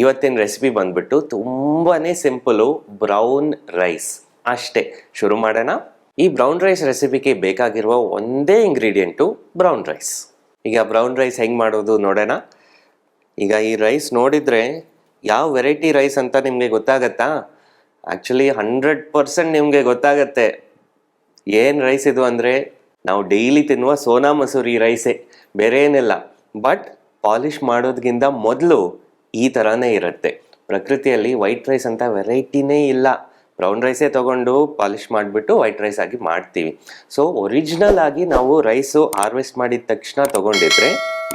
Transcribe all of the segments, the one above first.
ಇವತ್ತಿನ ರೆಸಿಪಿ ಬಂದ್ಬಿಟ್ಟು ತುಂಬಾನೇ ಸಿಂಪಲು ಬ್ರೌನ್ ರೈಸ್ ಅಷ್ಟೇ. ಶುರು ಮಾಡೋಣ. ಈ ಬ್ರೌನ್ ರೈಸ್ ರೆಸಿಪಿಗೆ ಬೇಕಾಗಿರುವ ಒಂದೇ ಇಂಗ್ರೀಡಿಯೆಂಟು ಬ್ರೌನ್ ರೈಸ್ ಈಗ ಬ್ರೌನ್ ರೈಸ್ ಹೆಂಗೆ ಮಾಡೋದು ನೋಡೋಣ. ಈಗ ಈ ರೈಸ್ ನೋಡಿದರೆ ಯಾವ ವೆರೈಟಿ ರೈಸ್ ಅಂತ ನಿಮಗೆ ಗೊತ್ತಾಗತ್ತಾ? ಆ್ಯಕ್ಚುಲಿ ಹಂಡ್ರೆಡ್ ಪರ್ಸೆಂಟ್ ನಿಮಗೆ ಗೊತ್ತಾಗತ್ತೆ. ಏನು ರೈಸ್ ಇದು ಅಂದರೆ? ನಾವು ಡೈಲಿ ತಿನ್ನುವ ಸೋನಾ ಮಸೂರಿ ರೈಸೇ ಬೇರೆ ಏನಿಲ್ಲ ಬಟ್ ಪಾಲಿಷ್ ಮಾಡೋದ್ಗಿಂತ ಮೊದಲು ಈ ಥರನೇ ಇರುತ್ತೆ. ಪ್ರಕೃತಿಯಲ್ಲಿ ವೈಟ್ ರೈಸ್ ಅಂತ ವೆರೈಟಿನೇ ಇಲ್ಲ. ಬ್ರೌನ್ ರೈಸೇ ತೊಗೊಂಡು ಪಾಲಿಷ್ ಮಾಡಿಬಿಟ್ಟು ವೈಟ್ ರೈಸ್ ಆಗಿ ಮಾಡ್ತೀವಿ. ಸೊ ಒರಿಜಿನಲ್ ಆಗಿ ನಾವು ರೈಸು ಹಾರ್ವೆಸ್ಟ್ ಮಾಡಿದ ತಕ್ಷಣ ತೊಗೊಂಡಿದ್ರೆ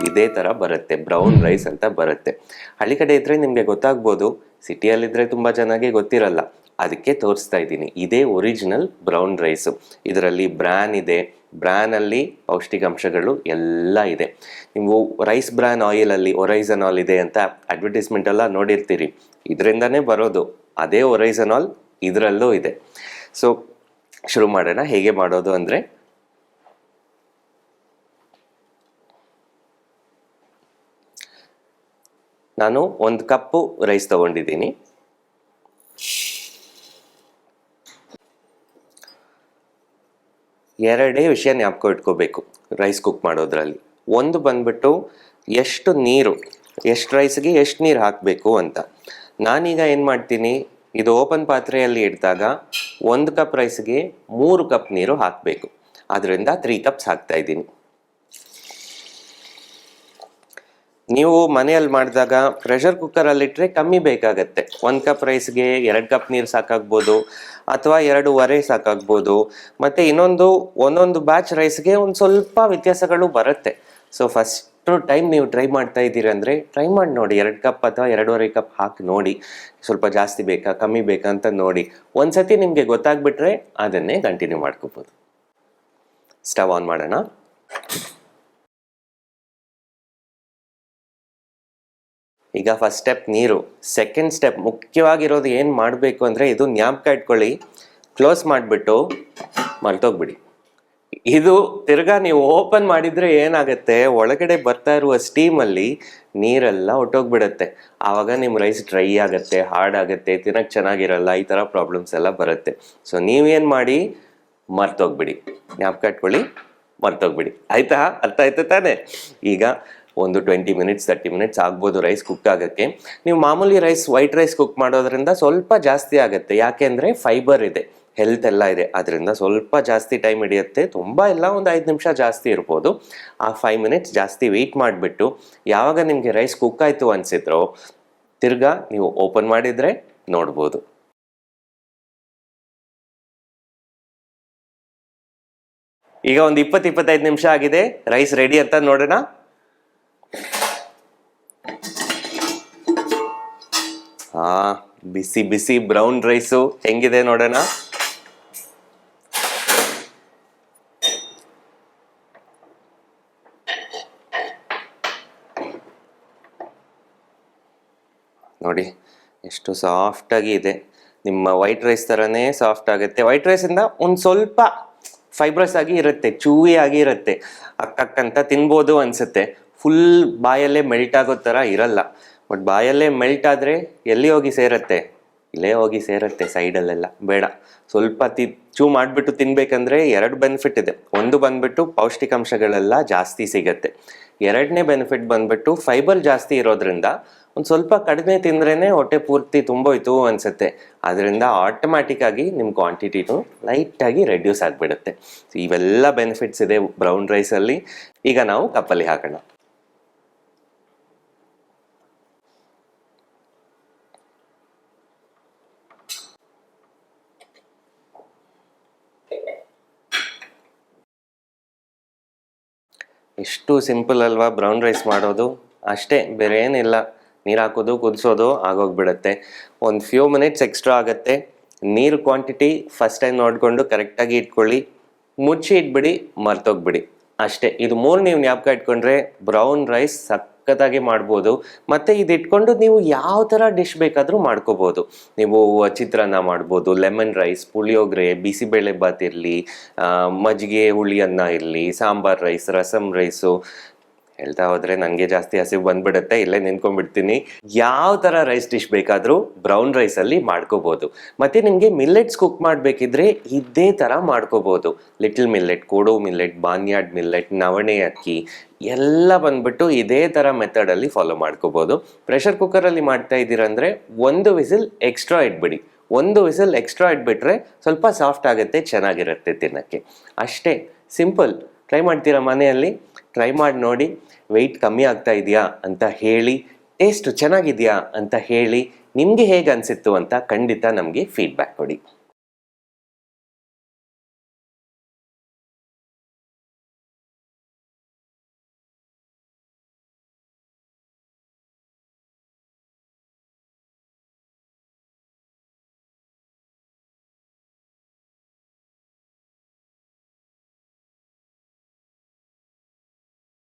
ಇದೇ ಥರ ಬರುತ್ತೆ. ಬ್ರೌನ್ ರೈಸ್ ಅಂತ ಬರುತ್ತೆ. ಹಳ್ಳಿ ಕಡೆ ಇದ್ದರೆ ನಿಮಗೆ ಗೊತ್ತಾಗ್ಬೋದು. ಸಿಟಿಯಲ್ಲಿದ್ದರೆ ತುಂಬ ಚೆನ್ನಾಗಿ ಗೊತ್ತಿರಲ್ಲ. ಅದಕ್ಕೆ ತೋರಿಸ್ತಾ ಇದ್ದೀನಿ. ಇದೇ ಒರಿಜಿನಲ್ ಬ್ರೌನ್ ರೈಸು ಇದರಲ್ಲಿ ಬ್ರ್ಯಾನ್ ಇದೆ. ಬ್ರ್ಯಾನಲ್ಲಿ ಪೌಷ್ಟಿಕಾಂಶಗಳು ಎಲ್ಲ ಇದೆ. ನೀವು ರೈಸ್ ಬ್ರ್ಯಾನ್ ಆಯಿಲಲ್ಲಿ ಒರೈಸನ್ ಆಲ್ ಇದೆ ಅಂತ ಅಡ್ವರ್ಟೈಸ್ಮೆಂಟ್ ಎಲ್ಲ ನೋಡಿರ್ತೀರಿ. ಇದರಿಂದನೇ ಬರೋದು. ಅದೇ ಒರೈಸನ್ ಆಲ್ ಇದರಲ್ಲೂ ಇದೆ. ಸೊ ಶುರು ಮಾಡೋಣ. ಹೇಗೆ ಮಾಡೋದು ಅಂದರೆ ನಾನು ಒಂದು ಕಪ್ಪು ರೈಸ್ ತಗೊಂಡಿದ್ದೀನಿ. ಎರಡೇ ವಿಷಯ ಜ್ಞಾಪಕ ಇಟ್ಕೋಬೇಕು ರೈಸ್ ಕುಕ್ ಮಾಡೋದ್ರಲ್ಲಿ. ಒಂದು ಬಂದ್ಬಿಟ್ಟು ಎಷ್ಟು ನೀರು, ಎಷ್ಟು ರೈಸ್ಗೆ ಎಷ್ಟು ನೀರು ಹಾಕಬೇಕು ಅಂತ. ನಾನೀಗ ಏನು ಮಾಡ್ತೀನಿ, ಇದು ಓಪನ್ ಪಾತ್ರೆಯಲ್ಲಿ ಇಡಿದಾಗ ಒಂದು ಕಪ್ ರೈಸ್ಗೆ ಮೂರು ಕಪ್ ನೀರು ಹಾಕಬೇಕು. ಅದರಿಂದ ತ್ರೀ ಕಪ್ಸ್ ಹಾಕ್ತಾ ಇದ್ದೀನಿ. ನೀವು ಮನೆಯಲ್ಲಿ ಮಾಡಿದಾಗ ಪ್ರೆಷರ್ ಕುಕ್ಕರಲ್ಲಿಟ್ಟರೆ ಕಮ್ಮಿ ಬೇಕಾಗತ್ತೆ. ಒಂದು ಕಪ್ ರೈಸ್ಗೆ ಎರಡು ಕಪ್ ನೀರು ಸಾಕಾಗ್ಬೋದು, ಅಥವಾ ಎರಡೂವರೆ ಸಾಕಾಗ್ಬೋದು. ಮತ್ತು ಇನ್ನೊಂದು, ಒಂದೊಂದು ಬ್ಯಾಚ್ ರೈಸ್ಗೆ ಒಂದು ಸ್ವಲ್ಪ ವ್ಯತ್ಯಾಸಗಳು ಬರುತ್ತೆ. ಸೊ ಫಸ್ಟು ಟೈಮ್ ನೀವು ಟ್ರೈ ಮಾಡ್ತಾ ಇದ್ದೀರಂದರೆ ಟ್ರೈ ಮಾಡಿ ನೋಡಿ. ಎರಡು ಕಪ್ ಅಥವಾ ಎರಡೂವರೆ ಕಪ್ ಹಾಕಿ ನೋಡಿ. ಸ್ವಲ್ಪ ಜಾಸ್ತಿ ಬೇಕಾ, ಕಮ್ಮಿ ಬೇಕಾ ಅಂತ ನೋಡಿ. ಒಂದ್ಸತಿ ನಿಮಗೆ ಗೊತ್ತಾಗ್ಬಿಟ್ರೆ ಅದನ್ನೇ ಕಂಟಿನ್ಯೂ ಮಾಡ್ಕೋಬೋದು. ಸ್ಟವ್ ಆನ್ ಮಾಡೋಣ. ಈಗ ಫಸ್ಟ್ ಸ್ಟೆಪ್ ನೀರು. ಸೆಕೆಂಡ್ ಸ್ಟೆಪ್ ಮುಖ್ಯವಾಗಿರೋದು ಏನು ಮಾಡಬೇಕು ಅಂದರೆ ಇದು ಜ್ಞಾಪಕ ಇಟ್ಕೊಳ್ಳಿ. ಕ್ಲೋಸ್ ಮಾಡಿಬಿಟ್ಟು ಮರ್ತೋಗ್ಬಿಡಿ ಇದು ತಿರ್ಗಾ ನೀವು ಓಪನ್ ಮಾಡಿದರೆ ಏನಾಗುತ್ತೆ? ಒಳಗಡೆ ಬರ್ತಾ ಇರುವ ಸ್ಟೀಮಲ್ಲಿ ನೀರೆಲ್ಲ ಹೊಟ್ಟೋಗ್ಬಿಡುತ್ತೆ ಆವಾಗ ನಿಮ್ಮ ರೈಸ್ ಡ್ರೈ ಆಗುತ್ತೆ ಹಾರ್ಡ್ ಆಗುತ್ತೆ ತಿನ್ನಕ್ಕೆ ಚೆನ್ನಾಗಿರಲ್ಲ, ಈ ಥರ ಪ್ರಾಬ್ಲಮ್ಸ್ ಎಲ್ಲ ಬರುತ್ತೆ. ಸೊ ನೀವೇನು ಮಾಡಿ? ಮರ್ತೋಗ್ಬಿಡಿ ಜ್ಞಾಪಕ ಇಟ್ಕೊಳ್ಳಿ ಮರ್ತೋಗ್ಬಿಡಿ ಆಯಿತಾ? ಅರ್ಥ ಆಯ್ತು ತಾನೇ? ಈಗ ಒಂದು ಟ್ವೆಂಟಿ ಮಿನಿಟ್ಸ್, ತರ್ಟಿ ಮಿನಿಟ್ಸ್ ಆಗ್ಬೋದು ರೈಸ್ ಕುಕ್ ಆಗೋಕ್ಕೆ. ನೀವು ಮಾಮೂಲಿ ರೈಸ್ ವೈಟ್ ರೈಸ್ ಕುಕ್ ಮಾಡೋದ್ರಿಂದ ಸ್ವಲ್ಪ ಜಾಸ್ತಿ ಆಗುತ್ತೆ. ಯಾಕೆಂದರೆ ಫೈಬರ್ ಇದೆ ಹೆಲ್ತ್ ಎಲ್ಲ ಇದೆ. ಅದರಿಂದ ಸ್ವಲ್ಪ ಜಾಸ್ತಿ ಟೈಮ್ ಹಿಡಿಯುತ್ತೆ. ತುಂಬ ಇಲ್ಲ, ಒಂದು ಐದು ನಿಮಿಷ ಜಾಸ್ತಿ ಇರ್ಬೋದು. ಆ ಫೈವ್ ಮಿನಿಟ್ಸ್ ಜಾಸ್ತಿ ವೆಯ್ಟ್ ಮಾಡಿಬಿಟ್ಟು, ಯಾವಾಗ ನಿಮಗೆ ರೈಸ್ ಕುಕ್ ಆಯಿತು ಅನಿಸಿದ್ರೋ, ತಿರ್ಗಾ ನೀವು ಓಪನ್ ಮಾಡಿದರೆ ನೋಡ್ಬೋದು. ಈಗ ಒಂದು ಇಪ್ಪತ್ತು, ಇಪ್ಪತ್ತೈದು ನಿಮಿಷ ಆಗಿದೆ. ರೈಸ್ ರೆಡಿ ಅಂತ ನೋಡೋಣ. ಹಾ ಬಿಸಿ ಬಿಸಿ ಬ್ರೌನ್ ರೈಸು ಹೆಂಗಿದೆ ನೋಡೋಣ? ನೋಡಿ, ಎಷ್ಟು ಸಾಫ್ಟಾಗಿ ಇದೆ. ನಿಮ್ಮ ವೈಟ್ ರೈಸ್ ಥರನೇ ಸಾಫ್ಟ್ ಆಗುತ್ತೆ. ವೈಟ್ ರೈಸಿಂದ ಒಂದು ಸ್ವಲ್ಪ ಫೈಬ್ರಸ್ ಆಗಿ ಇರುತ್ತೆ ಚೂವಿ ಆಗಿ ಇರುತ್ತೆ. ಅಕ್ಕಕ್ಕಂತ ತಿನ್ಬೋದು ಅನಿಸುತ್ತೆ. ಫುಲ್ ಬಾಯಲ್ಲೇ ಮೆಲ್ಟ್ ಆಗೋ ಥರ ಇರಲ್ಲ. ಬಟ್ ಬಾಯಲ್ಲೇ ಮೆಲ್ಟ್ ಆದರೆ ಎಲ್ಲಿ ಹೋಗಿ ಸೇರುತ್ತೆ? ಇಲ್ಲೇ ಹೋಗಿ ಸೇರತ್ತೆ ಸೈಡಲ್ಲೆಲ್ಲ ಬೇಡ. ಸ್ವಲ್ಪ ಚೂ ಮಾಡಿಬಿಟ್ಟು ತಿನ್ಬೇಕಂದ್ರೆ ಎರಡು ಬೆನಿಫಿಟ್ ಇದೆ. ಒಂದು ಬಂದ್ಬಿಟ್ಟು ಪೌಷ್ಟಿಕಾಂಶಗಳೆಲ್ಲ ಜಾಸ್ತಿ ಸಿಗತ್ತೆ. ಎರಡನೇ ಬೆನಿಫಿಟ್ ಬಂದ್ಬಿಟ್ಟು ಫೈಬರ್ ಜಾಸ್ತಿ ಇರೋದ್ರಿಂದ ಒಂದು ಸ್ವಲ್ಪ ಕಡಿಮೆ ತಿಂದ್ರೇ ಹೊಟ್ಟೆ ಪೂರ್ತಿ ತುಂಬೋಯ್ತು ಅನಿಸುತ್ತೆ. ಅದರಿಂದ ಆಟೋಮ್ಯಾಟಿಕ್ಕಾಗಿ ನಿಮ್ಮ ಕ್ವಾಂಟಿಟಿನೂ ಲೈಟಾಗಿ ರೆಡ್ಯೂಸ್ ಆಗಿಬಿಡುತ್ತೆ. ಇವೆಲ್ಲ ಬೆನಿಫಿಟ್ಸ್ ಇದೆ ಬ್ರೌನ್ ರೈಸಲ್ಲಿ ಈಗ ನಾವು ಕಪ್ಪಲ್ಲಿ ಹಾಕೋಣ. ಎಷ್ಟು ಸಿಂಪಲ್ ಅಲ್ವಾ ಬ್ರೌನ್ ರೈಸ್ ಮಾಡೋದು? ಅಷ್ಟೇ, ಬೇರೆ ಏನಿಲ್ಲ. ನೀರು ಹಾಕೋದು, ಕುದಿಸೋದು ಆಗೋಗ್ಬಿಡುತ್ತೆ. ಒಂದು ಫ್ಯೂ ಮಿನಿಟ್ಸ್ ಎಕ್ಸ್ಟ್ರಾ ಆಗುತ್ತೆ. ನೀರು ಕ್ವಾಂಟಿಟಿ ಫಸ್ಟ್ ಟೈಮ್ ನೋಡಿಕೊಂಡು ಕರೆಕ್ಟಾಗಿ ಇಟ್ಕೊಳ್ಳಿ. ಮುಚ್ಚಿ ಇಟ್ಬಿಡಿ, ಮರ್ತೋಗ್ಬಿಡಿ. ಅಷ್ಟೇ. ಇದು ಮೂರು ನೀವು ಜ್ಞಾಪಕ ಇಟ್ಕೊಂಡ್ರೆ ಬ್ರೌನ್ ರೈಸ್ ಸಖತ್ತಾಗಿ ಮಾಡ್ಬೋದು. ಮತ್ತು ಇದಿಟ್ಕೊಂಡು ನೀವು ಯಾವ ಥರ ಡಿಶ್ ಬೇಕಾದರೂ ಮಾಡ್ಕೋಬೋದು. ನೀವು ಚಿತ್ರಾನ್ನ ಮಾಡ್ಬೋದು ಲೆಮನ್ ರೈಸ್ ಪುಳಿಯೋಗರೆ ಬಿಸಿಬೇಳೆ ಬಾತ್ ಇರಲಿ ಮಜ್ಜಿಗೆ ಹುಳಿ ಅನ್ನ ಇರಲಿ, ಸಾಂಬಾರ್ ರೈಸ್ ರಸಮ್ ರೈಸು ಹೇಳ್ತಾ ಹೋದ್ರೆ ನನಗೆ ಜಾಸ್ತಿ ಹಸಿವು ಬಂದ್ಬಿಡುತ್ತೆ, ಇಲ್ಲೇ ನಿಂತ್ಕೊಂಡ್ಬಿಡ್ತೀನಿ. ಯಾವ ಥರ ರೈಸ್ ಡಿಶ್ ಬೇಕಾದರೂ ಬ್ರೌನ್ ರೈಸಲ್ಲಿ ಮಾಡ್ಕೋಬೋದು. ಮತ್ತು ನಿಮಗೆ ಮಿಲ್ಲೆಟ್ಸ್ ಕುಕ್ ಮಾಡಬೇಕಿದ್ರೆ ಇದೇ ಥರ ಮಾಡ್ಕೋಬೋದು. Little millet, kodo millet, barnyard millet, ನವಣೆ ಅಕ್ಕಿ ಎಲ್ಲ ಬಂದ್ಬಿಟ್ಟು ಇದೇ ಥರ ಮೆಥಡಲ್ಲಿ ಫಾಲೋ ಮಾಡ್ಕೋಬೋದು. ಪ್ರೆಷರ್ ಕುಕ್ಕರಲ್ಲಿ ಮಾಡ್ತಾ ಇದ್ದೀರಂದರೆ ಒಂದು ವಿಸಿಲ್ ಎಕ್ಸ್ಟ್ರಾ ಇಟ್ಬಿಡಿ. ಒಂದು ವಿಸಿಲ್ ಎಕ್ಸ್ಟ್ರಾ ಇಟ್ಬಿಟ್ರೆ ಸ್ವಲ್ಪ ಸಾಫ್ಟ್ ಆಗುತ್ತೆ, ಚೆನ್ನಾಗಿರುತ್ತೆ ತಿನ್ನೋಕ್ಕೆ. ಅಷ್ಟೇ ಸಿಂಪಲ್ ಟ್ರೈ ಮಾಡ್ತೀರಾ ಮನೆಯಲ್ಲಿ? ಟ್ರೈ ಮಾಡಿ ನೋಡಿ. ವೆಯ್ಟ್ ಕಮ್ಮಿ ಆಗ್ತಾ ಇದೆಯಾ ಅಂತ ಹೇಳಿ. ಟೇಸ್ಟ್ ಚೆನ್ನಾಗಿದೆಯಾ ಅಂತ ಹೇಳಿ. ನಿಮಗೆ ಹೇಗೆ ಅನಿಸಿತ್ತು ಅಂತ ಖಂಡಿತ ನಮಗೆ ಫೀಡ್ಬ್ಯಾಕ್ ಕೊಡಿ.